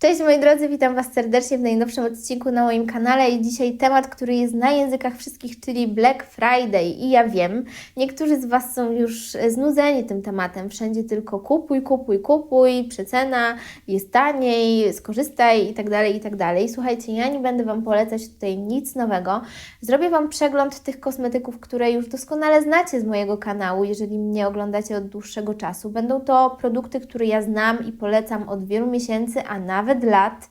Cześć moi drodzy, witam Was serdecznie w najnowszym odcinku na moim kanale i dzisiaj temat, który jest na językach wszystkich, czyli Black Friday. I ja wiem, niektórzy z Was są już znudzeni tym tematem. Wszędzie tylko kupuj, kupuj, kupuj, przecena, jest taniej, skorzystaj i tak dalej, i tak dalej. Słuchajcie, ja nie będę Wam polecać tutaj nic nowego. Zrobię Wam przegląd tych kosmetyków, które już doskonale znacie z mojego kanału, jeżeli mnie oglądacie od dłuższego czasu. Będą to produkty, które ja znam i polecam od wielu miesięcy, a nawet lat,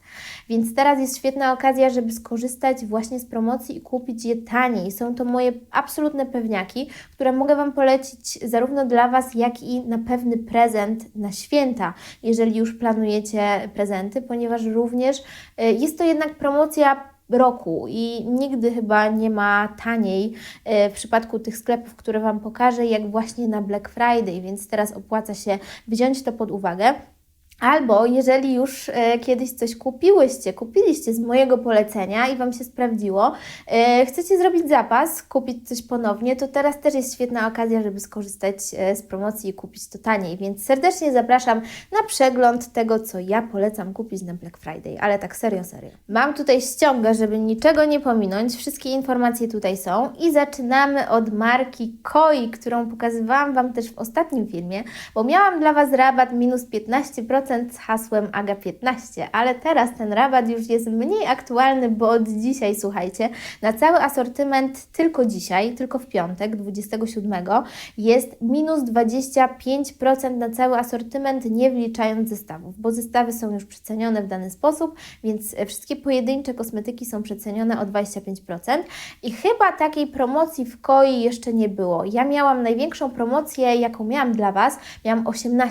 więc teraz jest świetna okazja, żeby skorzystać właśnie z promocji i kupić je taniej. Są to moje absolutne pewniaki, które mogę Wam polecić zarówno dla Was, jak i na pewny prezent na święta, jeżeli już planujecie prezenty, ponieważ również y, jest to jednak promocja roku i nigdy chyba nie ma taniej y, w przypadku tych sklepów, które Wam pokażę, jak właśnie na Black Friday, więc teraz opłaca się wziąć to pod uwagę. Albo jeżeli już e, kiedyś coś kupiłyście, kupiliście z mojego polecenia i Wam się sprawdziło, e, chcecie zrobić zapas, kupić coś ponownie, to teraz też jest świetna okazja, żeby skorzystać e, z promocji i kupić to taniej. Więc serdecznie zapraszam na przegląd tego, co ja polecam kupić na Black Friday, ale tak serio, serio. Mam tutaj ściągę, żeby niczego nie pominąć, wszystkie informacje tutaj są i zaczynamy od marki Koi, którą pokazywałam Wam też w ostatnim filmie, bo miałam dla Was rabat minus 15% z hasłem AGA15, ale teraz ten rabat już jest mniej aktualny, bo od dzisiaj, słuchajcie, na cały asortyment tylko dzisiaj, tylko w piątek, 27, jest minus 25% na cały asortyment, nie wliczając zestawów, bo zestawy są już przecenione w dany sposób, więc wszystkie pojedyncze kosmetyki są przecenione o 25% i chyba takiej promocji w KOI jeszcze nie było. Ja miałam największą promocję, jaką miałam dla Was, miałam 18%,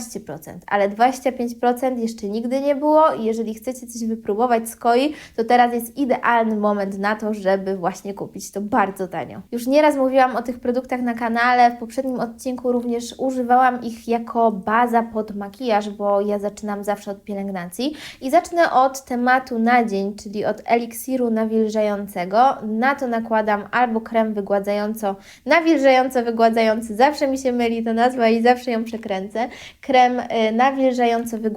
ale 25% jeszcze nigdy nie było i jeżeli chcecie coś wypróbować z koi, to teraz jest idealny moment na to, żeby właśnie kupić to bardzo tanio. Już nieraz mówiłam o tych produktach na kanale, w poprzednim odcinku również używałam ich jako baza pod makijaż, bo ja zaczynam zawsze od pielęgnacji i zacznę od tematu na dzień, czyli od eliksiru nawilżającego. Na to nakładam albo krem wygładzająco, nawilżająco wygładzający, zawsze mi się myli ta nazwa i zawsze ją przekręcę. Krem y, nawilżająco wygładzający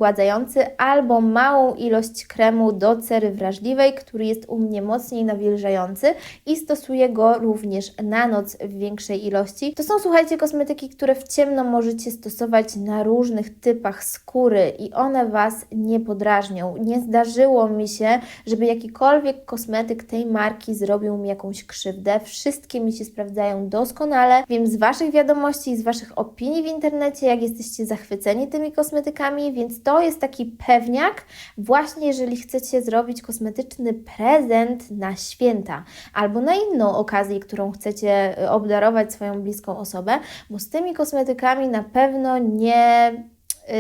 albo małą ilość kremu do cery wrażliwej, który jest u mnie mocniej nawilżający i stosuję go również na noc w większej ilości. To są, słuchajcie, kosmetyki, które w ciemno możecie stosować na różnych typach skóry i one Was nie podrażnią. Nie zdarzyło mi się, żeby jakikolwiek kosmetyk tej marki zrobił mi jakąś krzywdę. Wszystkie mi się sprawdzają doskonale. Wiem z Waszych wiadomości i z Waszych opinii w internecie, jak jesteście zachwyceni tymi kosmetykami, więc to jest taki pewniak, właśnie jeżeli chcecie zrobić kosmetyczny prezent na święta albo na inną okazję, którą chcecie y, obdarować swoją bliską osobę, bo z tymi kosmetykami na pewno nie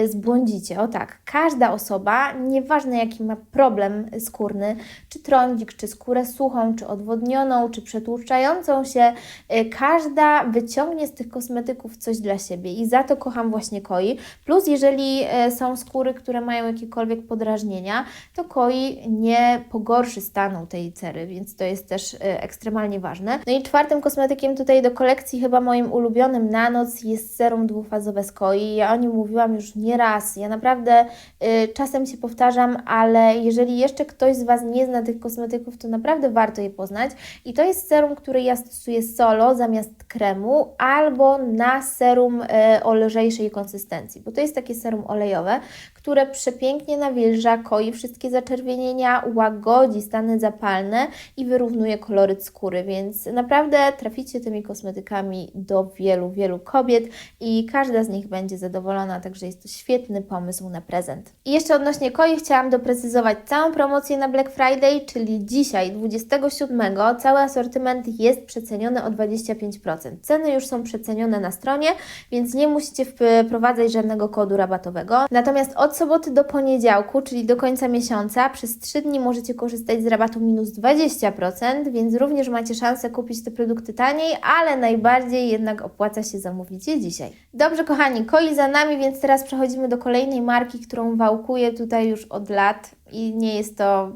zbłądzicie. O tak, każda osoba, nieważne jaki ma problem skórny, czy trądzik, czy skórę suchą, czy odwodnioną, czy przetłuszczającą się, y, każda wyciągnie z tych kosmetyków coś dla siebie i za to kocham właśnie koi. Plus, jeżeli y, są skóry, które mają jakiekolwiek podrażnienia, to koi nie pogorszy stanu tej cery, więc to jest też ekstremalnie ważne. No i czwartym kosmetykiem tutaj do kolekcji, chyba moim ulubionym na noc, jest serum dwufazowe z koi. Ja o nim mówiłam już nie raz. Ja naprawdę y, czasem się powtarzam, ale jeżeli jeszcze ktoś z Was nie zna tych kosmetyków, to naprawdę warto je poznać. I to jest serum, który ja stosuję solo zamiast kremu, albo na serum y, o lżejszej konsystencji, bo to jest takie serum olejowe, które przepięknie nawilża, koi wszystkie zaczerwienienia, łagodzi stany zapalne i wyrównuje koloryt skóry, więc naprawdę traficie tymi kosmetykami do wielu, wielu kobiet i każda z nich będzie zadowolona, także jest to świetny pomysł na prezent. I jeszcze odnośnie koi chciałam doprecyzować całą promocję na Black Friday, czyli dzisiaj 27 cały asortyment jest przeceniony o 25%. Ceny już są przecenione na stronie, więc nie musicie wprowadzać żadnego kodu rabatowego. Natomiast od soboty do poniedziałku, czyli do końca miesiąca, przez 3 dni możecie korzystać z rabatu minus 20%, więc również macie szansę kupić te produkty taniej, ale najbardziej jednak opłaca się zamówić je dzisiaj. Dobrze, kochani, koi za nami, więc teraz przechodzimy do kolejnej marki, którą wałkuję tutaj już od lat i nie jest to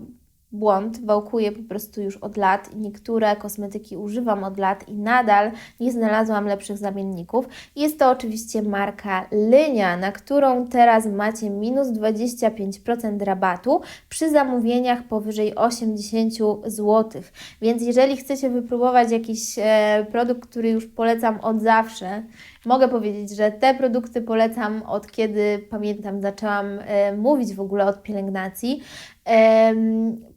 błąd, wałkuję po prostu już od lat niektóre kosmetyki używam od lat i nadal nie znalazłam lepszych zamienników. Jest to oczywiście marka Lynia, na którą teraz macie minus 25% rabatu przy zamówieniach powyżej 80 zł. Więc jeżeli chcecie wypróbować jakiś e, produkt, który już polecam od zawsze, mogę powiedzieć, że te produkty polecam od kiedy pamiętam, zaczęłam e, mówić w ogóle od pielęgnacji.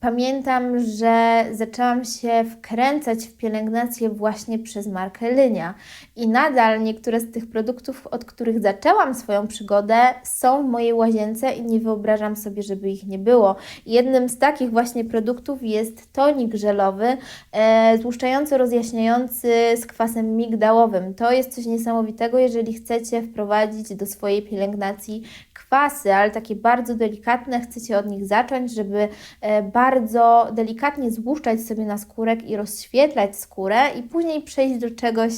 Pamiętam, że zaczęłam się wkręcać w pielęgnację właśnie przez markę Lynia i nadal niektóre z tych produktów, od których zaczęłam swoją przygodę, są w mojej łazience i nie wyobrażam sobie, żeby ich nie było. Jednym z takich właśnie produktów jest tonik żelowy, e, złuszczający, rozjaśniający z kwasem migdałowym. To jest coś niesamowitego, jeżeli chcecie wprowadzić do swojej pielęgnacji kwasy, ale takie bardzo delikatne, chcecie od nich zacząć, żeby e, bardzo delikatnie złuszczać sobie na skórek i rozświetlać skórę i później przejść do czegoś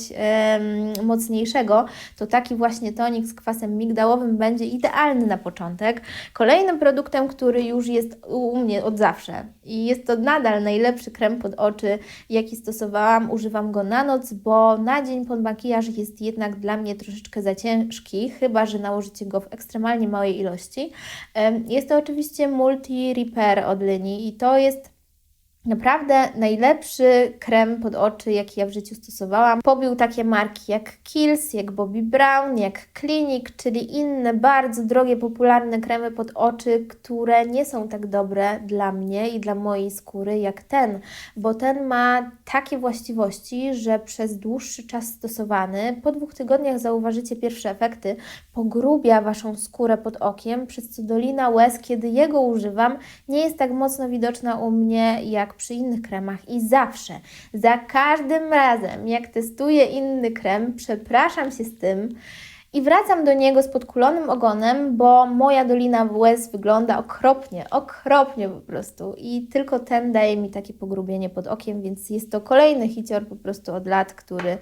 mocniejszego, to taki właśnie tonik z kwasem migdałowym będzie idealny na początek. Kolejnym produktem, który już jest u mnie od zawsze i jest to nadal najlepszy krem pod oczy, jaki stosowałam, używam go na noc, bo na dzień pod makijaż jest jednak dla mnie troszeczkę za ciężki, chyba że nałożycie go w ekstremalnie małej ilości. Jest to oczywiście Multi Repair od linii i to jest Naprawdę najlepszy krem pod oczy, jaki ja w życiu stosowałam. Pobił takie marki jak Kiehl's, jak Bobbi Brown, jak Clinic, czyli inne bardzo drogie, popularne kremy pod oczy, które nie są tak dobre dla mnie i dla mojej skóry jak ten, bo ten ma takie właściwości, że przez dłuższy czas stosowany, po dwóch tygodniach zauważycie pierwsze efekty, pogrubia Waszą skórę pod okiem, przez co dolina łez, kiedy jego używam, nie jest tak mocno widoczna u mnie jak przy innych kremach i zawsze, za każdym razem, jak testuję inny krem, przepraszam się z tym i wracam do niego z podkulonym ogonem, bo moja dolina łez wygląda okropnie, okropnie po prostu. I tylko ten daje mi takie pogrubienie pod okiem, więc jest to kolejny hicior po prostu od lat, który,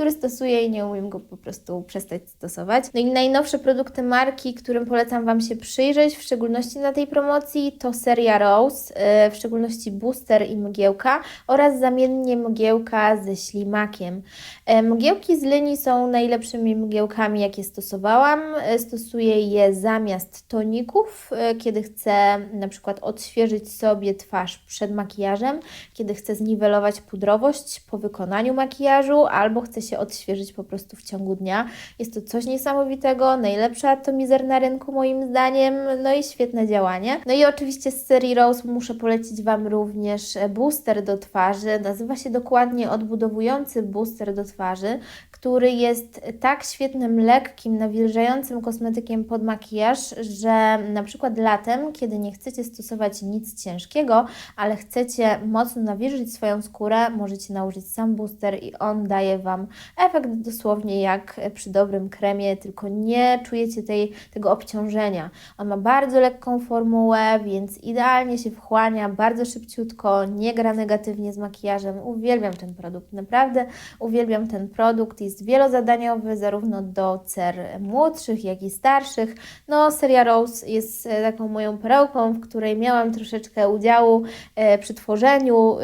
który stosuję i nie umiem go po prostu przestać stosować. No i najnowsze produkty marki, którym polecam Wam się przyjrzeć, w szczególności na tej promocji, to seria Rose, y, w szczególności booster i mgiełka oraz zamiennie mgiełka ze ślimakiem. Y, mgiełki z linii są najlepszymi mgiełkami, jakie stosowałam. Y, stosuję je zamiast toników, kiedy chcę na przykład odświeżyć sobie twarz przed makijażem, kiedy chcę zniwelować pudrowość po wykonaniu makijażu albo chcę się się odświeżyć po prostu w ciągu dnia. Jest to coś niesamowitego, najlepszy atomizer na rynku moim zdaniem, no i świetne działanie. No i oczywiście z serii Rose muszę polecić Wam również booster do twarzy. Nazywa się dokładnie odbudowujący booster do twarzy, który jest tak świetnym, lekkim, nawilżającym kosmetykiem pod makijaż, że na przykład latem, kiedy nie chcecie stosować nic ciężkiego, ale chcecie mocno nawilżyć swoją skórę, możecie nałożyć sam booster i on daje Wam efekt dosłownie jak przy dobrym kremie, tylko nie czujecie tej, tego obciążenia. On ma bardzo lekką formułę, więc idealnie się wchłania, bardzo szybciutko, nie gra negatywnie z makijażem. Uwielbiam ten produkt, naprawdę uwielbiam ten produkt. Jest wielozadaniowy, zarówno do cer młodszych, jak i starszych. No, seria Rose jest e, taką moją perełką, w której miałam troszeczkę udziału e, przy tworzeniu,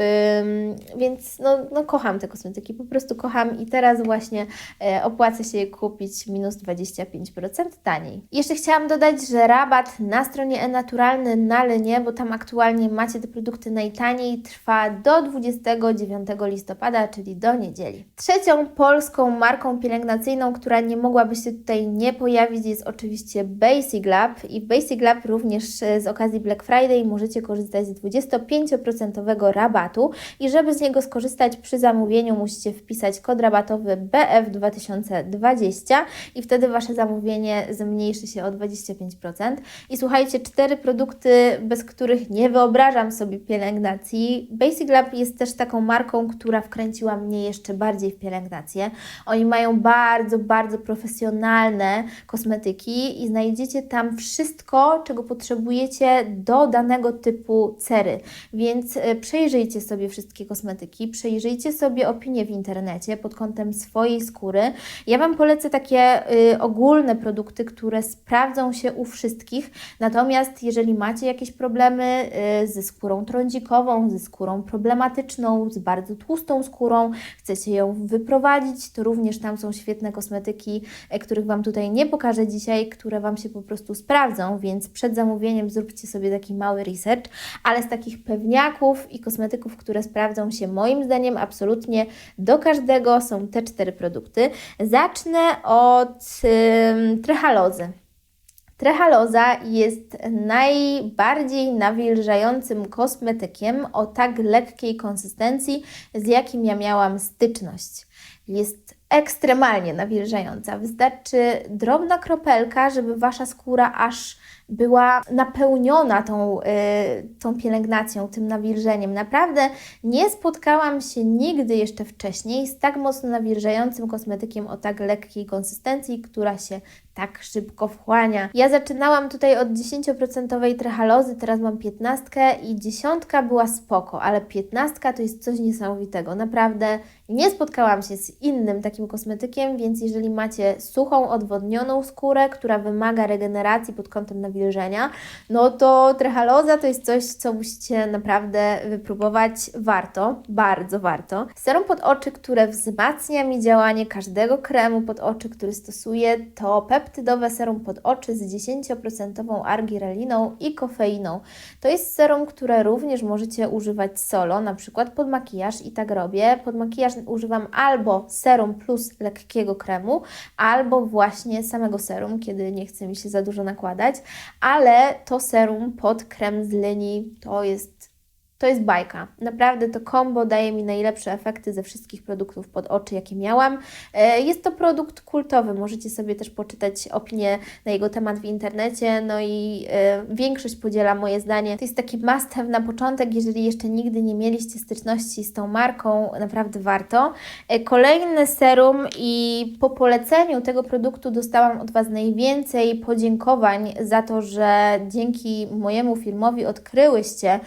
więc no, no kocham te kosmetyki, po prostu kocham i teraz teraz właśnie e, opłaca się je kupić minus 25% taniej. Jeszcze chciałam dodać, że rabat na stronie e-naturalny na Lenie, bo tam aktualnie macie te produkty najtaniej, trwa do 29 listopada, czyli do niedzieli. Trzecią polską marką pielęgnacyjną, która nie mogłaby się tutaj nie pojawić, jest oczywiście Basic Lab i w Basic Lab również e, z okazji Black Friday możecie korzystać z 25% rabatu i żeby z niego skorzystać przy zamówieniu musicie wpisać kod BF 2020 i wtedy Wasze zamówienie zmniejszy się o 25%. I słuchajcie, cztery produkty, bez których nie wyobrażam sobie pielęgnacji. Basic Lab jest też taką marką, która wkręciła mnie jeszcze bardziej w pielęgnację. Oni mają bardzo, bardzo profesjonalne profesjonalne kosmetyki i znajdziecie tam wszystko, czego potrzebujecie do danego typu cery. Więc e, przejrzyjcie sobie wszystkie kosmetyki, przejrzyjcie sobie opinie w internecie pod kątem swojej skóry. Ja Wam polecę takie y, ogólne produkty, które sprawdzą się u wszystkich. Natomiast jeżeli macie jakieś problemy y, ze skórą trądzikową, ze skórą problematyczną, z bardzo tłustą skórą, chcecie ją wyprowadzić, to również tam są świetne kosmetyki, e, których Wam tutaj nie pokażę dzisiaj, które Wam się po prostu sprawdzą, więc przed zamówieniem zróbcie sobie taki mały research, ale z takich pewniaków i kosmetyków, które sprawdzą się moim zdaniem absolutnie do każdego są te cztery produkty. Zacznę od ym, trehalozy. Trehaloza jest najbardziej nawilżającym kosmetykiem o tak lekkiej konsystencji, z jakim ja miałam styczność. Jest ekstremalnie nawilżająca. Wystarczy drobna kropelka, żeby wasza skóra aż była napełniona tą, y, tą pielęgnacją, tym nawilżeniem. Naprawdę nie spotkałam się nigdy jeszcze wcześniej z tak mocno nawilżającym kosmetykiem o tak lekkiej konsystencji, która się tak szybko wchłania. Ja zaczynałam tutaj od 10% trehalozy, teraz mam 15 i dziesiątka była spoko, ale 15 to jest coś niesamowitego. Naprawdę nie spotkałam się z innym takim kosmetykiem, więc jeżeli macie suchą, odwodnioną skórę, która wymaga regeneracji pod kątem nawilżenia, no to trehaloza to jest coś, co musicie naprawdę wypróbować. Warto, bardzo warto. Serum pod oczy, które wzmacnia mi działanie każdego kremu pod oczy, który stosuję, to peptydowe serum pod oczy z 10% argireliną i kofeiną. To jest serum, które również możecie używać solo, na przykład pod makijaż i tak robię. Pod makijaż używam albo serum plus lekkiego kremu, albo właśnie samego serum, kiedy nie chce mi się za dużo nakładać, ale to serum pod krem z linii to jest to jest bajka. Naprawdę to combo daje mi najlepsze efekty ze wszystkich produktów pod oczy, jakie miałam. E, jest to produkt kultowy, możecie sobie też poczytać opinie na jego temat w internecie, no i e, większość podziela moje zdanie. To jest taki must have na początek, jeżeli jeszcze nigdy nie mieliście styczności z tą marką, naprawdę warto. E, kolejny serum i po poleceniu tego produktu dostałam od Was najwięcej podziękowań za to, że dzięki mojemu filmowi odkryłyście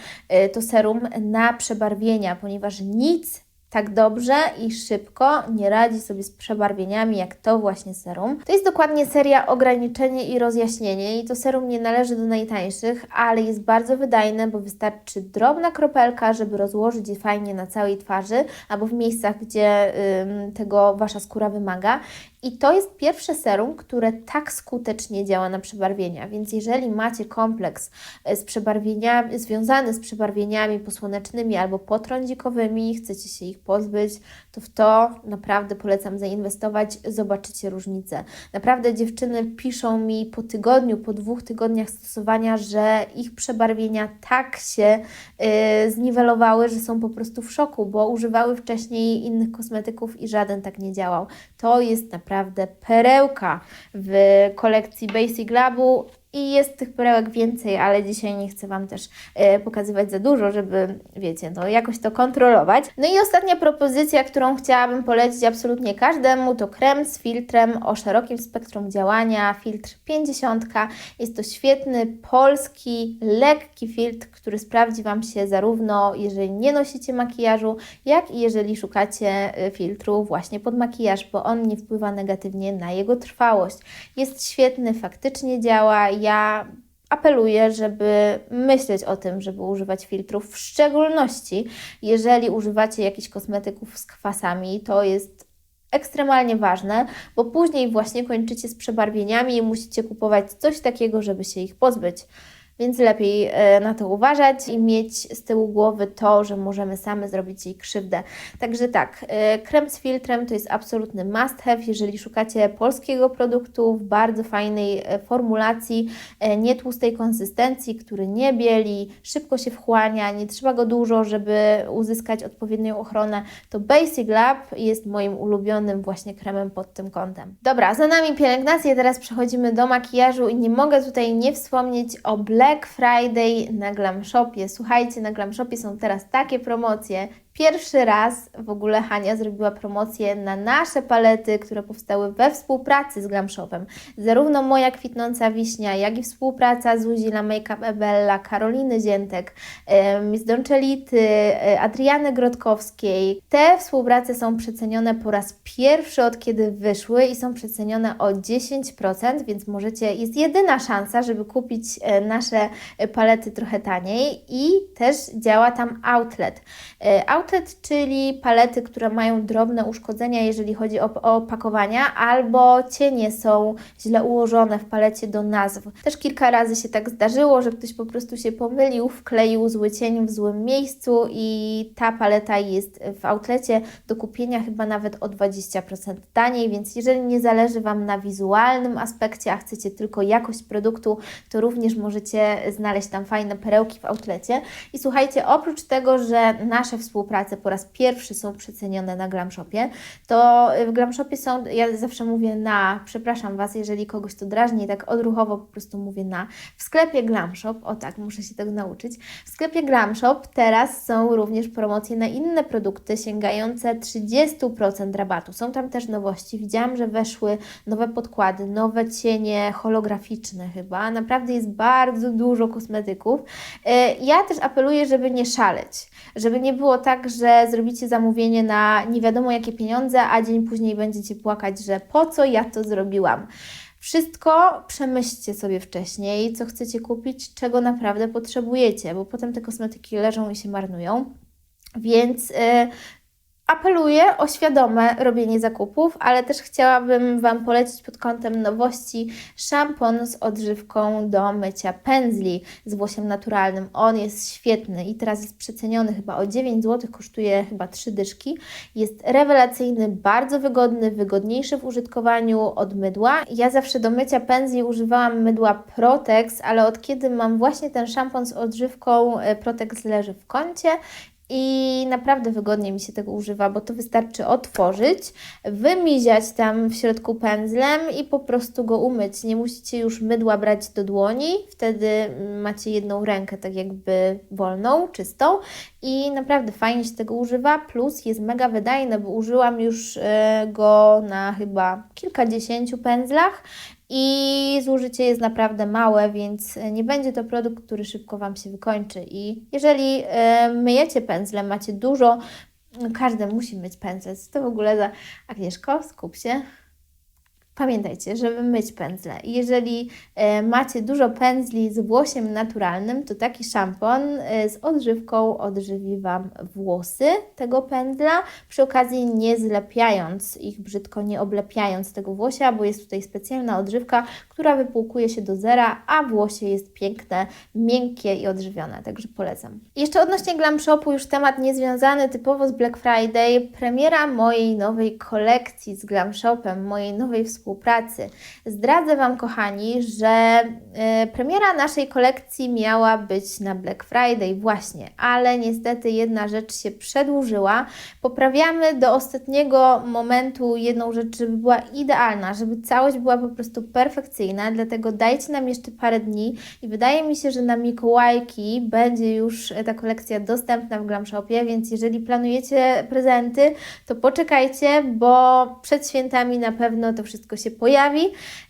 to serum serum na przebarwienia, ponieważ nic tak dobrze i szybko nie radzi sobie z przebarwieniami jak to właśnie serum. To jest dokładnie seria ograniczenie i rozjaśnienie i to serum nie należy do najtańszych, ale jest bardzo wydajne, bo wystarczy drobna kropelka, żeby rozłożyć je fajnie na całej twarzy albo w miejscach, gdzie ym, tego Wasza skóra wymaga. I to jest pierwsze serum, które tak skutecznie działa na przebarwienia, więc jeżeli macie kompleks e, z przebarwieniami, związany z przebarwieniami posłonecznymi albo potrądzikowymi, chcecie się ich pozbyć, to w to naprawdę polecam zainwestować, zobaczycie różnicę. Naprawdę dziewczyny piszą mi po tygodniu, po dwóch tygodniach stosowania, że ich przebarwienia tak się yy, zniwelowały, że są po prostu w szoku, bo używały wcześniej innych kosmetyków i żaden tak nie działał. To jest naprawdę perełka w kolekcji Basic Labu i jest tych perełek więcej, ale dzisiaj nie chcę Wam też e, pokazywać za dużo, żeby, wiecie, no jakoś to kontrolować. No i ostatnia propozycja, którą chciałabym polecić absolutnie każdemu, to krem z filtrem o szerokim spektrum działania, filtr 50. Jest to świetny, polski, lekki filtr, który sprawdzi Wam się zarówno jeżeli nie nosicie makijażu, jak i jeżeli szukacie e, filtru właśnie pod makijaż, bo on nie wpływa negatywnie na jego trwałość. Jest świetny, faktycznie działa, ja apeluję, żeby myśleć o tym, żeby używać filtrów, w szczególności jeżeli używacie jakichś kosmetyków z kwasami, to jest ekstremalnie ważne, bo później właśnie kończycie z przebarwieniami i musicie kupować coś takiego, żeby się ich pozbyć więc lepiej e, na to uważać i mieć z tyłu głowy to, że możemy same zrobić jej krzywdę. Także tak, e, krem z filtrem to jest absolutny must have, jeżeli szukacie polskiego produktu w bardzo fajnej e, formulacji, nie tłustej konsystencji, który nie bieli, szybko się wchłania, nie trzeba go dużo, żeby uzyskać odpowiednią ochronę, to Basic Lab jest moim ulubionym właśnie kremem pod tym kątem. Dobra, za nami pielęgnacja, teraz przechodzimy do makijażu i nie mogę tutaj nie wspomnieć o Black Black Friday na Glam Shopie. Słuchajcie, na Glam Shopie są teraz takie promocje Pierwszy raz w ogóle Hania zrobiła promocję na nasze palety, które powstały we współpracy z Glam Shopem. Zarówno moja kwitnąca wiśnia, jak i współpraca z Uzila Makeup Ebella, Karoliny Ziętek, z Donczelity, e, Adriany Grodkowskiej. Te współprace są przecenione po raz pierwszy od kiedy wyszły i są przecenione o 10%, więc możecie, jest jedyna szansa, żeby kupić e, nasze palety trochę taniej i też działa tam outlet. E, Czyli palety, które mają drobne uszkodzenia, jeżeli chodzi o, opakowania, albo cienie są źle ułożone w palecie do nazw. Też kilka razy się tak zdarzyło, że ktoś po prostu się pomylił, wkleił zły cień w złym miejscu i ta paleta jest w outlecie do kupienia chyba nawet o 20% taniej, więc jeżeli nie zależy Wam na wizualnym aspekcie, a chcecie tylko jakość produktu, to również możecie znaleźć tam fajne perełki w outlecie. I słuchajcie, oprócz tego, że nasze po raz pierwszy są przecenione na Glam Shopie, to w Glam Shopie są, ja zawsze mówię na, przepraszam Was, jeżeli kogoś to drażni, tak odruchowo po prostu mówię na, w sklepie Glam Shop, o tak, muszę się tego nauczyć, w sklepie Glam Shop teraz są również promocje na inne produkty sięgające 30% rabatu. Są tam też nowości. Widziałam, że weszły nowe podkłady, nowe cienie holograficzne chyba. Naprawdę jest bardzo dużo kosmetyków. E, Ja też apeluję, żeby nie szaleć, żeby nie było tak, że zrobicie zamówienie na nie wiadomo jakie pieniądze, a dzień później będziecie płakać, że po co ja to zrobiłam. Wszystko przemyślcie sobie wcześniej, co chcecie kupić, czego naprawdę potrzebujecie, bo potem te kosmetyki leżą i się marnują. Więc y, apeluję o świadome robienie zakupów, ale też chciałabym Wam polecić pod kątem nowości szampon z odżywką do mycia pędzli z włosiem naturalnym. On jest świetny i teraz jest przeceniony chyba o 9 zł, kosztuje chyba 3 dyszki. Jest rewelacyjny, bardzo wygodny, wygodniejszy w użytkowaniu od mydła. Ja zawsze do mycia pędzli używałam mydła Protex, ale od kiedy mam właśnie ten szampon z odżywką, e, Protex leży w kącie i naprawdę wygodnie mi się tego używa, bo to wystarczy otworzyć, wymiziać tam w środku pędzlem i po prostu go umyć. Nie musicie już mydła brać do dłoni, wtedy macie jedną rękę tak jakby wolną, czystą i naprawdę fajnie się tego używa, plus jest mega wydajny, bo użyłam już e, go na chyba kilkadziesięciu pędzlach i zużycie jest naprawdę małe, więc nie będzie to produkt, który szybko Wam się wykończy. I jeżeli e, myjecie pędzlem, macie dużo, każdy musi myć pędzel. To w ogóle za Agnieszko, skup się. Pamiętajcie, żeby myć pędzle. Jeżeli e, macie dużo pędzli z włosiem naturalnym, to taki szampon e, z odżywką odżywi Wam włosy tego pędzla, przy okazji nie zlepiając ich brzydko, nie oblepiając tego włosia, bo jest tutaj specjalna odżywka, która wypłukuje się do zera, a włosie jest piękne, miękkie i odżywione, także polecam. Jeszcze odnośnie Glam Shopu, już temat niezwiązany typowo z Black Friday, premiera mojej nowej kolekcji z Glam Shopem, mojej nowej współpracy. Zdradzę Wam, kochani, że y, premiera naszej kolekcji miała być na Black Friday właśnie, ale niestety jedna rzecz się przedłużyła. Poprawiamy do ostatniego momentu jedną rzecz, żeby była idealna, żeby całość była po prostu perfekcyjna, dlatego dajcie nam jeszcze parę dni i wydaje mi się, że na Mikołajki będzie już ta kolekcja dostępna w Glam Shopie, więc jeżeli planujecie prezenty, to poczekajcie, bo przed świętami na pewno to wszystko się pojawi.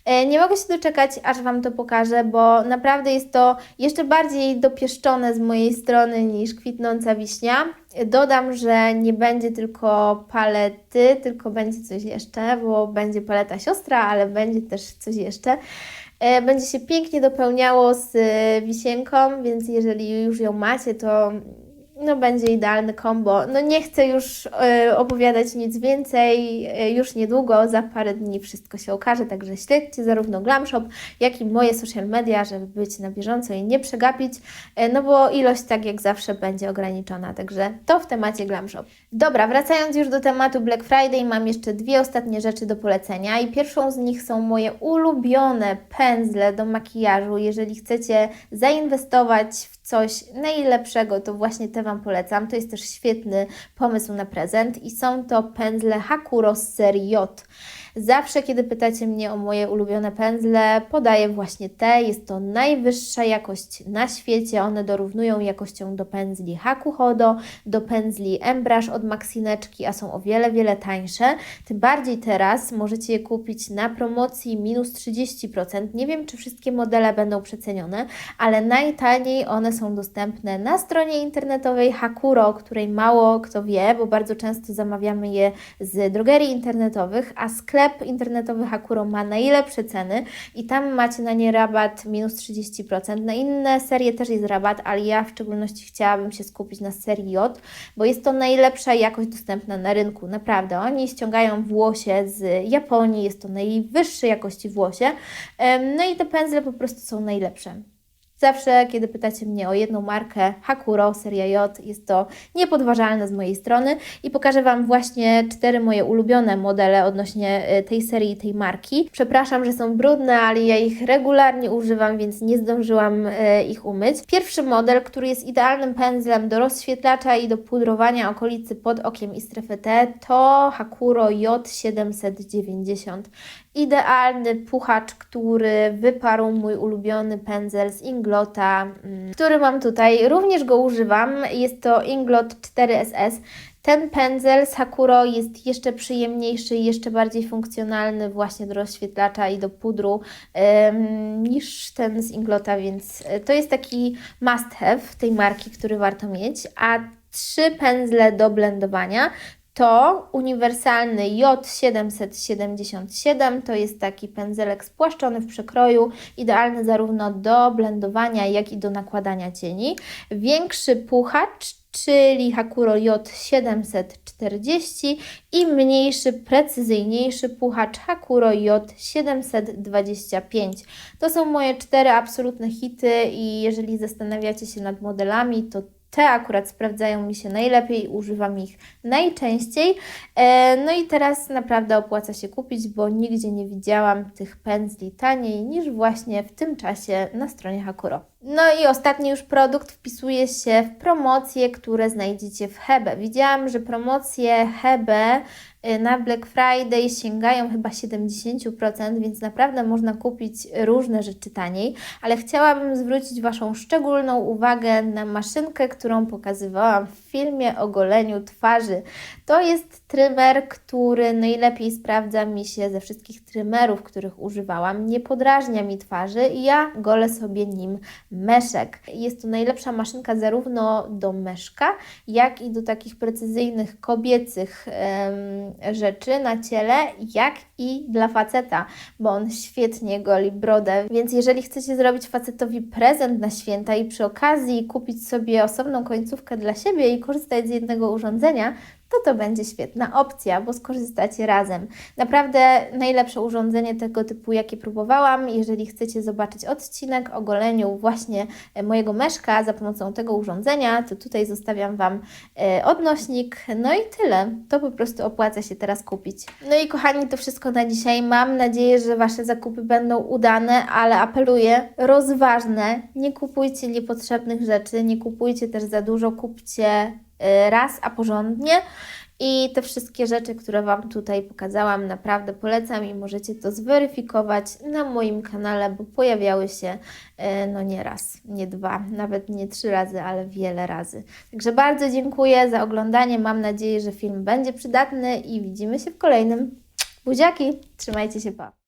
E, Nie mogę się doczekać, aż Wam to pokażę, bo naprawdę jest to jeszcze bardziej dopieszczone z mojej strony niż kwitnąca wiśnia. Dodam, że nie będzie tylko palety, tylko będzie coś jeszcze, bo będzie paleta siostra, ale będzie też coś jeszcze. E, Będzie się pięknie dopełniało z e, wisienką, więc jeżeli już ją macie, to no będzie idealny kombo. No nie chcę już e, opowiadać nic więcej, e, już niedługo, za parę dni wszystko się okaże, także śledźcie zarówno Glam Shop, jak i moje social media, żeby być na bieżąco i nie przegapić, e, no bo ilość tak jak zawsze będzie ograniczona, także to w temacie Glam Shop. Dobra, wracając już do tematu Black Friday, mam jeszcze dwie ostatnie rzeczy do polecenia i pierwszą z nich są moje ulubione pędzle do makijażu. Jeżeli chcecie zainwestować w coś najlepszego, to właśnie te Wam polecam. To jest też świetny pomysł na prezent i są to pędzle Hakuro z serii J. Zawsze, kiedy pytacie mnie o moje ulubione pędzle, podaję właśnie te. Jest to najwyższa jakość na świecie. One dorównują jakością do pędzli Hakuhodo, do pędzli Embrush od Maxineczki, a są o wiele, wiele tańsze. Tym bardziej teraz możecie je kupić na promocji minus 30%. Nie wiem, czy wszystkie modele będą przecenione, ale najtaniej one są dostępne na stronie internetowej Hakuro, o której mało kto wie, bo bardzo często zamawiamy je z drogerii internetowych, a sklep internetowy Hakuro ma najlepsze ceny i tam macie na nie rabat minus 30%. Na inne serie też jest rabat, ale ja w szczególności chciałabym się skupić na serii J, bo jest to najlepsza jakość dostępna na rynku. Naprawdę, oni ściągają włosie z Japonii, jest to najwyższej jakości włosie. No i te pędzle po prostu są najlepsze. Zawsze, kiedy pytacie mnie o jedną markę Hakuro, seria J, jest to niepodważalne z mojej strony i pokażę Wam właśnie cztery moje ulubione modele odnośnie e, tej serii, tej marki. Przepraszam, że są brudne, ale ja ich regularnie używam, więc nie zdążyłam e, ich umyć. Pierwszy model, który jest idealnym pędzlem do rozświetlacza i do pudrowania okolicy pod okiem i strefy T, to Hakuro J790 idealny puchacz, który wyparł mój ulubiony pędzel z Inglota, mm, który mam tutaj. Również go używam. Jest to Inglot 4SS. Ten pędzel z Hakuro jest jeszcze przyjemniejszy jeszcze bardziej funkcjonalny właśnie do rozświetlacza i do pudru em, niż ten z Inglota, więc e, to jest taki must have tej marki, który warto mieć. A trzy pędzle do blendowania to uniwersalny J777. To jest taki pędzelek spłaszczony w przekroju, idealny zarówno do blendowania, jak i do nakładania cieni. Większy puchacz, czyli Hakuro J740 i mniejszy, precyzyjniejszy puchacz Hakuro J725. To są moje cztery absolutne hity i jeżeli zastanawiacie się nad modelami, to te akurat sprawdzają mi się najlepiej, używam ich najczęściej. E, No i teraz naprawdę opłaca się kupić, bo nigdzie nie widziałam tych pędzli taniej niż właśnie w tym czasie na stronie Hakuro. No i ostatni już produkt wpisuje się w promocje, które znajdziecie w Hebe. Widziałam, że promocje Hebe na Black Friday sięgają chyba 70%, więc naprawdę można kupić różne rzeczy taniej, ale chciałabym zwrócić Waszą szczególną uwagę na maszynkę, którą pokazywałam w filmie o goleniu twarzy. To jest trymer, który najlepiej sprawdza mi się ze wszystkich trymerów, których używałam. Nie podrażnia mi twarzy i ja golę sobie nim meszek. Jest to najlepsza maszynka zarówno do meszka, jak i do takich precyzyjnych kobiecych rzeczy na ciele, jak i dla faceta, bo on świetnie goli brodę. Więc jeżeli chcecie zrobić facetowi prezent na święta i przy okazji kupić sobie osobną końcówkę dla siebie i korzystać z jednego urządzenia, to to będzie świetna opcja, bo skorzystacie razem. Naprawdę najlepsze urządzenie tego typu, jakie próbowałam. Jeżeli chcecie zobaczyć odcinek o goleniu właśnie e, mojego meszka za pomocą tego urządzenia, to tutaj zostawiam Wam e, odnośnik. No i tyle. To po prostu opłaca się teraz kupić. No i kochani, to wszystko na dzisiaj. Mam nadzieję, że Wasze zakupy będą udane, ale apeluję, rozważne. Nie kupujcie niepotrzebnych rzeczy, nie kupujcie też za dużo, kupcie raz, a porządnie. I te wszystkie rzeczy, które Wam tutaj pokazałam, naprawdę polecam i możecie to zweryfikować na moim kanale, bo pojawiały się e, no nie raz, nie dwa, nawet nie trzy razy, ale wiele razy. Także bardzo dziękuję za oglądanie. Mam nadzieję, że film będzie przydatny i widzimy się w kolejnym. Buziaki, trzymajcie się, pa!